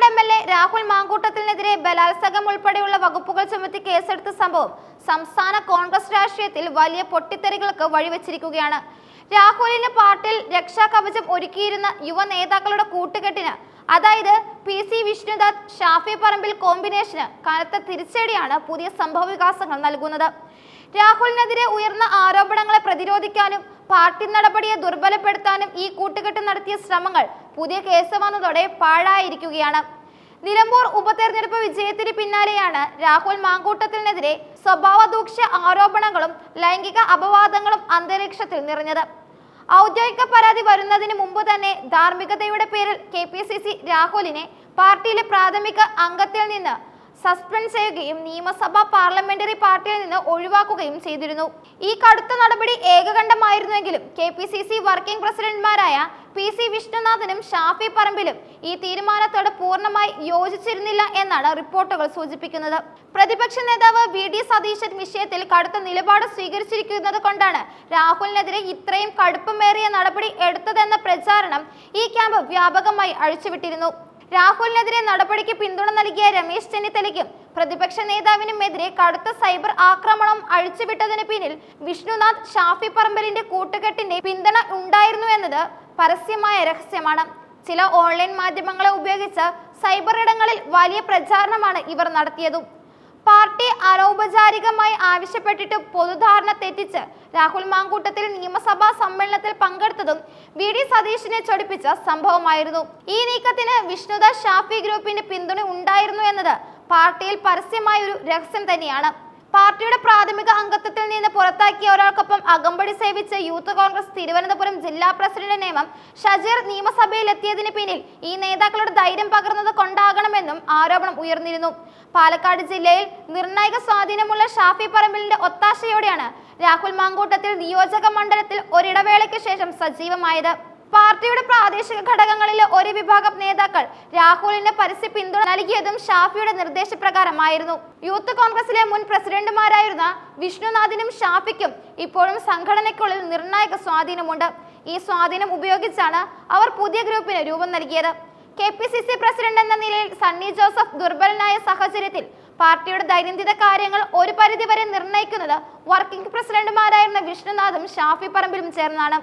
Kakkanad M L A Rahul മാങ്കൂട്ടത്തിനെതിരെ ബലാത്സംഗം ഉൾപ്പെടെയുള്ള വകുപ്പുകൾ ചുമത്തി കേസെടുത്ത സംഭവം സംസ്ഥാന കോൺഗ്രസ് രാഷ്ട്രീയത്തിൽ വലിയ പൊട്ടിത്തെറികൾക്ക് വഴിവെച്ചിരിക്കുകയാണ്. രാഹുലിന് പാർട്ടിയിൽ രക്ഷാകവചം ഒരുക്കിയിരുന്ന യുവ നേതാക്കളുടെ കൂട്ടുകെട്ടിന് അതായത് പി സി വിഷ്ണുദാസ് ഷാഫി പറമ്പിൽ കോമ്പിനേഷന് കനത്ത തിരിച്ചടിയാണ് പുതിയ സംഭവ വികാസങ്ങൾ നൽകുന്നത്. രാഹുലിനെതിരെ ഉയർന്ന ആരോപണങ്ങളെ പ്രതിരോധിക്കാനും പാർട്ടി നടപടിയെ ദുർബലപ്പെടുത്താനും ഈ കൂട്ടുകെട്ട് നടത്തിയ ശ്രമങ്ങൾ പുതിയ കേസ് വന്നതോടെ പാഴായിരിക്കുകയാണ്. നിലമ്പൂർ ഉപതെരഞ്ഞെടുപ്പ് വിജയത്തിന് പിന്നാലെയാണ് രാഹുൽ മാങ്കൂട്ടത്തിനെതിരെ സ്വഭാവ ദൂഷ്യ ആരോപണങ്ങളും ലൈംഗിക അപവാദങ്ങളും അന്തരീക്ഷത്തിൽ നിറഞ്ഞത്. ഔദ്യോഗിക പരാതി വരുന്നതിന് മുമ്പ് തന്നെ ധാർമ്മികതയുടെ പേരിൽ കെ രാഹുലിനെ പാർട്ടിയിലെ പ്രാഥമിക അംഗത്തിൽ നിന്ന് സസ്പെൻഡ് ചെയ്യുകയും നിയമസഭാ പാർലമെന്ററി പാർട്ടിയിൽ നിന്ന് ഒഴിവാക്കുകയും ചെയ്തിരുന്നു. ഈ കടുത്ത നടപടി ഏകകണ്ഠമായിരുന്നുവെങ്കിലും K P C C working പ്രസിഡന്റ്മാരായ P C വിഷ്ണുനാഥനും ഷാഫി പറമ്പിലും ഈ തീരുമാനത്തോട് പൂർണമായി യോജിച്ചിരുന്നില്ല എന്നാണ് റിപ്പോർട്ടുകൾ സൂചിപ്പിക്കുന്നത്. പ്രതിപക്ഷ നേതാവ് വി ഡി സതീശൻ വിഷയത്തിൽ കടുത്ത നിലപാട് സ്വീകരിച്ചിരിക്കുന്നത് കൊണ്ടാണ് രാഹുലിനെതിരെ ഇത്രയും കടുപ്പമേറിയ നടപടി എടുത്തതെന്ന പ്രചാരണം ഈ ക്യാമ്പ് വ്യാപകമായി അഴിച്ചുവിട്ടിരുന്നു. രാഹുലിനെതിരെ നടപടിക്ക് പിന്തുണ നൽകിയ രമേശ് ചെന്നിത്തലയ്ക്കും പ്രതിപക്ഷ നേതാവിനുമെതിരെ കടുത്ത സൈബർ ആക്രമണം അഴിച്ചുവിട്ടതിന് പിന്നിൽ വിഷ്ണുനാഥ് ഷാഫി പറമ്പലിന്റെ കൂട്ടുകെട്ടിന്റെ പിന്തുണ ഉണ്ടായിരുന്നു എന്നത് പരസ്യമായ രഹസ്യമാണ്. ചില ഓൺലൈൻ മാധ്യമങ്ങളെ ഉപയോഗിച്ച് സൈബർ ഇടങ്ങളിൽ വലിയ പ്രചാരണമാണ് ഇവർ നടത്തിയതും. പാർട്ടി അനൗപചാരികമായി ആവശ്യപ്പെട്ടിട്ട് പൊതുധാരണ തെറ്റിച്ച് രാഹുൽ മാങ്കൂട്ടത്തിൽ നിയമസഭാ സമ്മേളനത്തിൽ പങ്കെടുത്തതും വി ഡി സതീഷിനെ ചൊടിപ്പിച്ച സംഭവമായിരുന്നു. ഈ നീക്കത്തിന് വിഷ്ണുദാസ് ഷാഫി ഗ്രൂപ്പിന്റെ പിന്തുണ ഉണ്ടായിരുന്നു എന്നത് പാർട്ടിയിൽ പരസ്യമായ ഒരു രഹസ്യം തന്നെയാണ്. പാർട്ടിയുടെ പ്രാഥമിക അംഗത്വത്തിൽ നിന്ന് പുറത്താക്കിയ ഒരാൾക്കൊപ്പം അകമ്പടി സേവിച്ച യൂത്ത് കോൺഗ്രസ് തിരുവനന്തപുരം ജില്ലാ പ്രസിഡന്റ് നിയമം ഷജീർ നിയമസഭയിൽ എത്തിയതിന് പിന്നിൽ ഈ നേതാക്കളുടെ ധൈര്യം പകർന്നത് കൊണ്ടാകണമെന്നും ആരോപണം ഉയർന്നിരുന്നു. പാലക്കാട് ജില്ലയിൽ നിർണായക സ്വാധീനമുള്ള ഷാഫി പറമ്പിലിന്റെ ഒത്താശയോടെയാണ് രാഹുൽ മാങ്കൂട്ടത്തിൽ നിയോജക മണ്ഡലത്തിൽ ഒരിടവേളയ്ക്ക് ശേഷം സജീവമായത്. പാർട്ടിയുടെ പ്രാദേശിക ഘടകങ്ങളിലെ ഒരു വിഭാഗം നേതാക്കൾ രാഹുലിന് പരസ്യ പിന്തുണ നൽകിയതും ഷാഫിയുടെ നിർദ്ദേശപ്രകാരമായിരുന്നു. യൂത്ത് കോൺഗ്രസിലെ മുൻ പ്രസിഡന്റുമാരായിരുന്ന വിഷ്ണുനാഥിനും ഷാഫിക്കും ഇപ്പോഴും സംഘടനയ്ക്കുള്ളിൽ നിർണായക സ്വാധീനമുണ്ട്. ഈ സ്വാധീനം ഉപയോഗിച്ചാണ് അവർ പുതിയ ഗ്രൂപ്പിന് രൂപം നൽകിയത്. K P C C president എന്ന നിലയിൽ സണ്ണി ജോസഫ് ദുർബലനായ സാഹചര്യത്തിൽ പാർട്ടിയുടെ ദൈനംദിന കാര്യങ്ങൾ ഒരു പരിധിവരെ നിർണയിക്കുന്നത് വർക്കിംഗ് പ്രസിഡന്റുമാരായിരുന്ന വിഷ്ണുനാഥും ഷാഫി പറമ്പിലും ചേർന്നാണ്.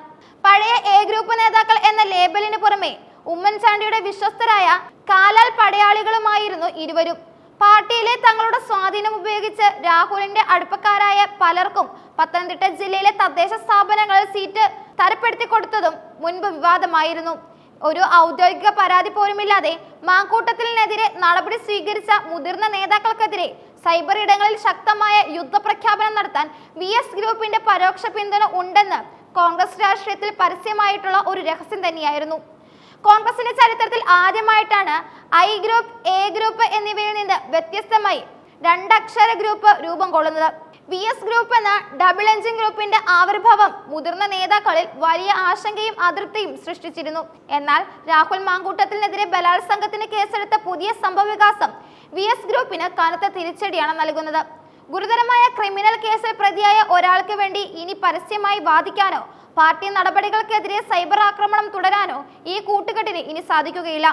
പഴയ എ ഗ്രൂപ്പ് നേതാക്കൾ എന്ന ലേബലിന് പുറമെ ഉമ്മൻചാണ്ടിയുടെ വിശ്വസ്തരായ കാലാൽ പടയാളികളുമായിരുന്നു ഇരുവരും. പാർട്ടിയിലെ തങ്ങളുടെ സ്വാധീനം ഉപയോഗിച്ച് രാഹുലിന്റെ അടുപ്പക്കാരായ പലർക്കും പത്തനംതിട്ട ജില്ലയിലെ തദ്ദേശ സ്ഥാപനങ്ങളിൽ സീറ്റ് തരപ്പെടുത്തി കൊടുത്തതും മുൻപ് വിവാദമായിരുന്നു. ഒരു ഔദ്യോഗിക പരാതി പോലുമില്ലാതെ മാങ്കൂട്ടത്തിനെതിരെ നടപടി സ്വീകരിച്ച മുതിർന്ന നേതാക്കൾക്കെതിരെ സൈബർ ഇടങ്ങളിൽ ശക്തമായ യുദ്ധപ്രഖ്യാപനം നടത്താൻ വി എസ് ഗ്രൂപ്പിന്റെ പരോക്ഷ പിന്തുണ ഉണ്ടെന്ന് കോൺഗ്രസ് രാഷ്ട്രീയത്തിൽ പരസ്യമായിട്ടുള്ള ഒരു രഹസ്യം തന്നെയായിരുന്നു. കോൺഗ്രസിന്റെ ചരിത്രത്തിൽ ആദ്യമായിട്ടാണ് ഐ ഗ്രൂപ്പ് എ ഗ്രൂപ്പ് എന്നിവയിൽ നിന്ന് വ്യത്യസ്തമായി രണ്ടക്ഷര ഗ്രൂപ്പ് രൂപം കൊള്ളുന്നത്. വി എസ് ഗ്രൂപ്പ് എന്ന ഡബിൾ എഞ്ചിൻ ഗ്രൂപ്പിന്റെ ആവിർഭാവം മുതിർന്ന നേതാക്കളിൽ വലിയ ആശങ്കയും അതൃപ്തിയും സൃഷ്ടിച്ചിരുന്നു. എന്നാൽ രാഹുൽ മാങ്കൂട്ടത്തിനെതിരെ ബലാത്സംഗത്തിന് കേസെടുത്ത പുതിയ സംഭവവികാസം വി എസ് ഗ്രൂപ്പിന് കനത്ത തിരിച്ചടിയാണ് നൽകുന്നത്. ഗുരുതരമായ ക്രിമിനൽ കേസിൽ പ്രതിയായ ഒരാൾക്ക് വേണ്ടി ഇനി പരസ്യമായി വാദിക്കാനോ പാർട്ടി നടപടികൾക്കെതിരെ സൈബർ ആക്രമണം തുടരാനോ ഈ കൂട്ടുകെട്ടിന് ഇനി സാധിക്കുകയില്ല.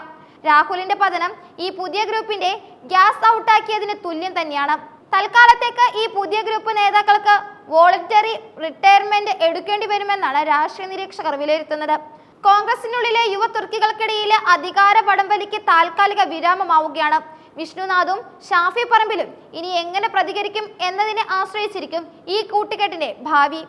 രാഹുലിന്റെ പതനം ഈ പുതിയ ഗ്രൂപ്പിന്റെ ഗ്യാസ് ഔട്ടാക്കിയതിന് തുല്യം തന്നെയാണ്. തൽക്കാലത്തേക്ക് ഈ പുതിയ ഗ്രൂപ്പ് നേതാക്കൾക്ക് വോളണ്ടറി റിട്ടയർമെന്റ് എടുക്കേണ്ടി വരുമെന്നാണ് രാഷ്ട്രീയ നിരീക്ഷകർ വിലയിരുത്തുന്നത്. കോൺഗ്രസിനുള്ളിലെ യുവ തുർക്കികൾക്കിടയിലെ അധികാര പടംവലിക്ക് താൽക്കാലിക വിരാമമാവുകയാണ്. വിഷ്ണുനാഥും ഷാഫി പറമ്പിലും ഇനി എങ്ങനെ പ്രതികരിക്കും എന്നതിനെ ആശ്രയിച്ചിരിക്കും ഈ കൂട്ടുകെട്ടിന്റെ ഭാവി.